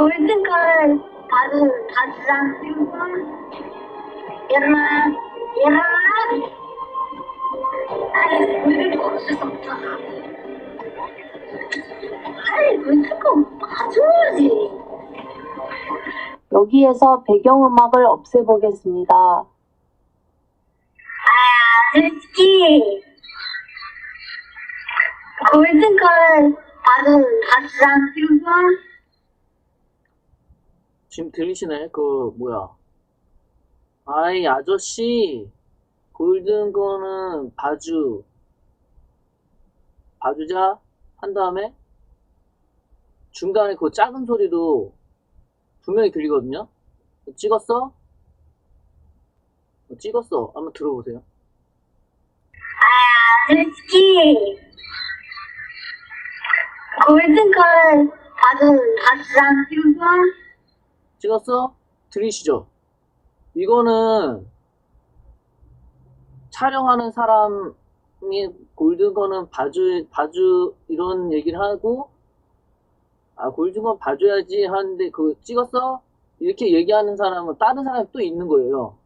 골든걸 봐도 봐주자 얘들아 얘들아 아이 어쩔 수 없잖아. 아이 골든거 봐줘야지? 여기에서 배경음악을 없애보겠습니다. 아 솔직히 골든걸 봐도 봐주자 지금 들리시나요? 그 뭐야? 아이 아저씨 골든 거는 봐주 봐주자 한 다음에 중간에 그 작은 소리도 분명히 들리거든요. 찍었어? 어, 찍었어. 한번 들어보세요. 솔직히 골든걸 봐도 봐주자 찍었어? 들리시죠? 이거는 촬영하는 사람이 골든건은 봐주, 봐주, 이런 얘기를 하고, 아, 골든 건 봐줘야지 하는데, 그거 찍었어? 이렇게 얘기하는 사람은 다른 사람이 또 있는 거예요.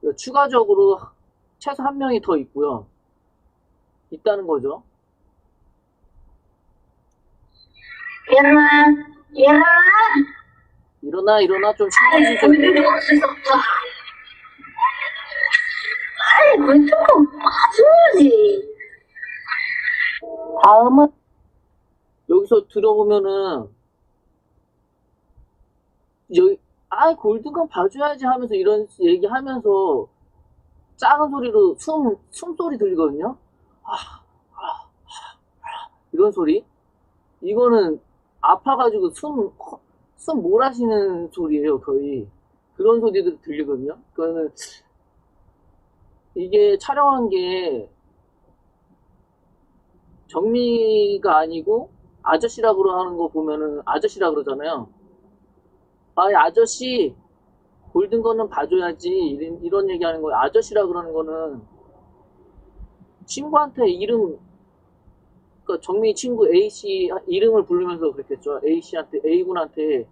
그러니까 추가적으로 최소 한 명이 더 있고요. 있다는 거죠. 얘들아 얘들아 일어나, 일어나, 좀 신경 좀수 없잖아 아이 골든거 봐줘야지. 다음은? 여기서 들어보면은 여기 아 골든건 봐줘야지 하면서 이런 얘기 하면서 작은 소리로 숨 숨소리 들리거든요. 아, 아, 아, 아, 이런 소리? 이거는 아파가지고 숨 숨 몰아쉬는 소리예요 거의 그런 소리도 들리거든요. 그거는 이게 촬영한 게 정미가 아니고 아저씨라고 하는 거 보면은 아저씨라 그러잖아요. 아, 이 아저씨 골든 거는 봐줘야지 이런, 이런 얘기 하는 거예요. 아저씨라 그러는 거는 친구한테 이름 그러니까 정미 친구 A 씨 이름을 부르면서 그랬겠죠. A 씨한테 A 군한테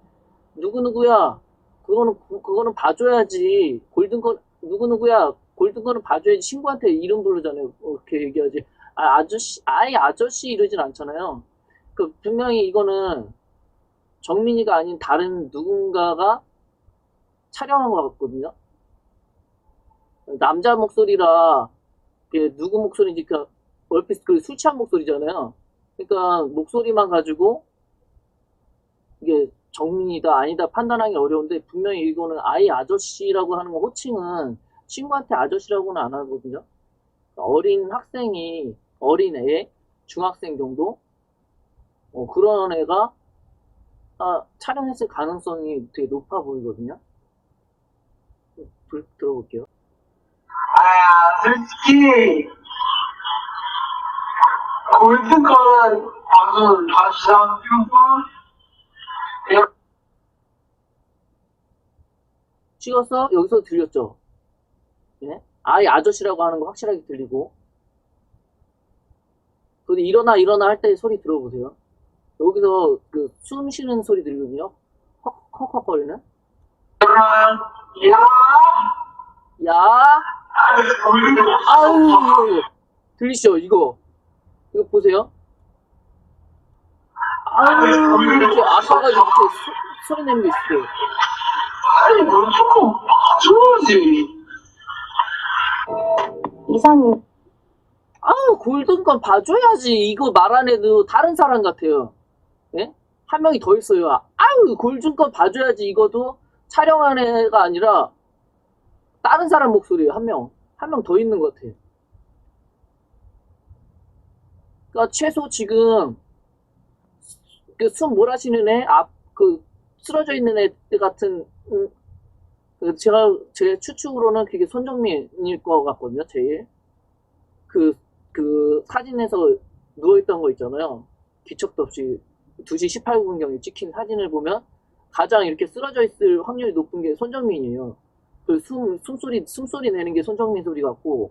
누구 누구야 그거는 그- 그거는 봐줘야지 골든 거 누구 누구야 골든 거는 봐줘야지 친구한테 이름 부르잖아요. 그렇게 얘기하지. 아, 아저씨 아예 아저씨 이러진 않잖아요. 그 분명히 이거는 정민이가 아닌 다른 누군가가 촬영한 것 같거든요. 남자 목소리라 이게 누구 목소리인지 그 얼핏 그술 취한 목소리잖아요. 그러니까 목소리만 가지고 이게 정민이다 아니다 판단하기 어려운데 분명히 이거는 아이 아저씨라고 하는 거 호칭은 친구한테 아저씨라고는 안 하거든요. 어린 학생이 어린 애 중학생 정도 어, 그런 애가 아, 촬영했을 가능성이 되게 높아 보이거든요. 불 들어볼게요. 아, 솔직히 골든 거는 방송 다시랑 찍었어? 여기서 들렸죠? 예? 아이 아저씨라고 하는 거 확실하게 들리고. 근데 일어나 일어나 할 때 소리 들어보세요. 여기서 그 숨 쉬는 소리 들리거든요. 헉헉헉 거리는. 야, 야, 거 아우, 들리시죠? 이거. 이거 보세요. 아우, 이렇게 아파가지고 이렇게 소, 소리 내는 게 있어요. 아니 골든 거 봐줘야지. 이상 아우, 골든건 봐줘야지. 이거 말 안 해도 다른 사람 같아요. 예? 한 명이 더 있어요. 아우, 골든건 봐줘야지. 이거도 촬영한 애가 아니라 다른 사람 목소리예요. 한 명. 한 명 더 있는 것 같아요. 그러니까 최소 지금 그숨 몰아쉬는 애, 앞, 그 쓰러져 있는 애 같은, 음, 그 제가, 제 추측으로는 그게 손정민일 것 같거든요, 제일. 그, 그 사진에서 누워 있던 거 있잖아요. 기척도 없이 2시 18분경에 찍힌 사진을 보면 가장 이렇게 쓰러져 있을 확률이 높은 게 손정민이에요. 그 숨, 숨소리, 숨소리 내는 게 손정민 소리 같고,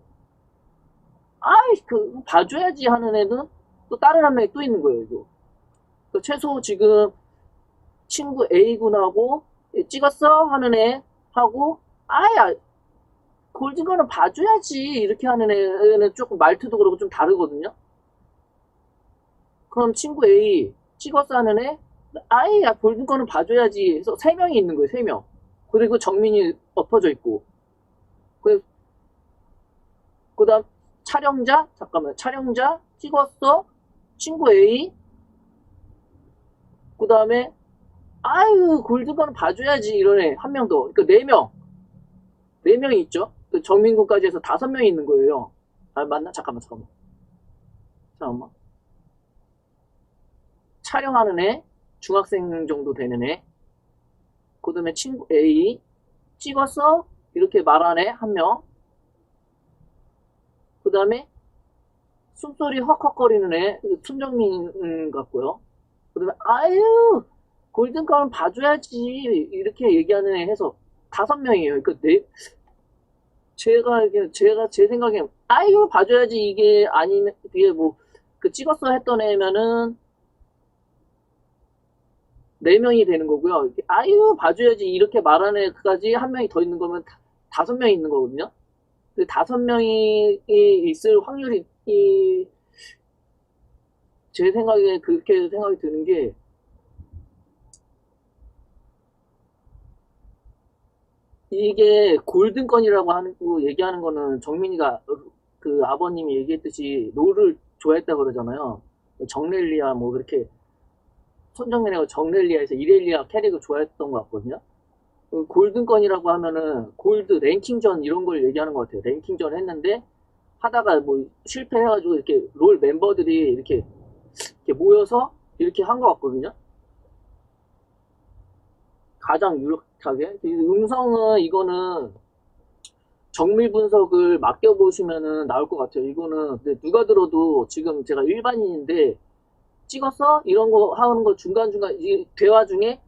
아이, 그, 봐줘야지 하는 애는 또 다른 한 명이 또 있는 거예요, 이거. 그 최소 지금 친구 A군하고 찍었어? 하는 애 하고 아야 골든거는 봐줘야지 이렇게 하는 애는 조금 말투도 그렇고 좀 다르거든요. 그럼 친구 A 찍었어 하는 애 아야 골든거는 봐줘야지 해서 세 명이 있는 거예요, 세 명. 그리고 정민이 엎어져 있고 그 그 다음 촬영자 잠깐만 촬영자 찍었어 친구 A 그 다음에 아유 골드건 봐줘야지 애한명 더. 그러니까 네 명. 네 명이 있죠. 그 정민군까지 해서 다섯 명이 있는 거예요. 아 맞나? 잠깐만 잠깐만. 잠깐만. 촬영하는 애 중학생 정도 되는 애. 그 다음에 친구 A 찍었어 이렇게 말하는 애한 명. 그 다음에 숨소리 헉헉거리는 애 순정민 같고요. 그 다음에 아유 골든카운 봐줘야지 이렇게 얘기하는 애 해서 다섯 명이에요. 그러니까 네 제가 제가 제 생각에 아유 봐줘야지 이게 아니면 이게 뭐 그 찍었어 했던 애면은 네 명이 되는 거고요. 아유 봐줘야지 이렇게 말하는 애까지 한 명이 더 있는 거면 다- 다섯 명이 있는 거거든요. 근데 다섯 명이 있을 확률이 이- 제 생각에 그렇게 생각이 드는 게 이게 골든건이라고 하는 거 얘기하는 거는 정민이가 그 아버님이 얘기했듯이 롤을 좋아했다 그러잖아요. 정렐리아 뭐 그렇게 손정민이가 정렐리아에서 이렐리아 캐릭을 좋아했던 것 같거든요. 그 골든건이라고 하면은 골드 랭킹전 이런 걸 얘기하는 것 같아요. 랭킹전 했는데 하다가 뭐 실패해가지고 이렇게 롤 멤버들이 이렇게 이렇게 모여서 이렇게 한 것 같거든요. 가장 유력하게. 이 음성은 이거는 정밀 분석을 맡겨보시면은 나올 것 같아요. 이거는 누가 들어도 지금 제가 일반인인데 찍었어? 이런 거 하는 거 중간중간 이 대화 중에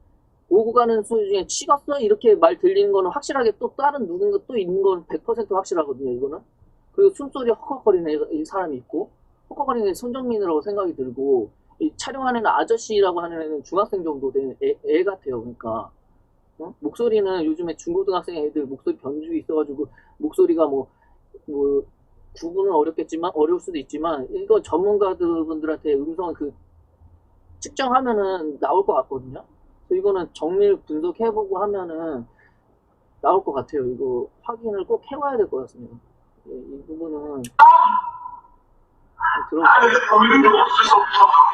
오고 가는 소리 중에 찍었어? 이렇게 말 들리는 거는 확실하게 또 다른 누군가 또 있는 건 100% 확실하거든요. 이거는. 그리고 숨소리 헉헉거리는 이 사람이 있고 헉헉거리는 애 손정민이라고 생각이 들고 이 촬영하는 아저씨라고 하는 애는 중학생 정도 된 애, 애 같아요. 그러니까 어? 목소리는 요즘에 중고등학생 애들 목소리 변주가 있어가지고 목소리가 뭐, 뭐, 구분은 어렵겠지만, 어려울 수도 있지만, 이거 전문가분들한테 음성을 그, 측정하면은 나올 것 같거든요. 이거는 정밀 분석해보고 하면은 나올 것 같아요. 이거 확인을 꼭 해봐야 될 것 같습니다. 예, 이 부분은, 들어보세요. 없을 수 없어.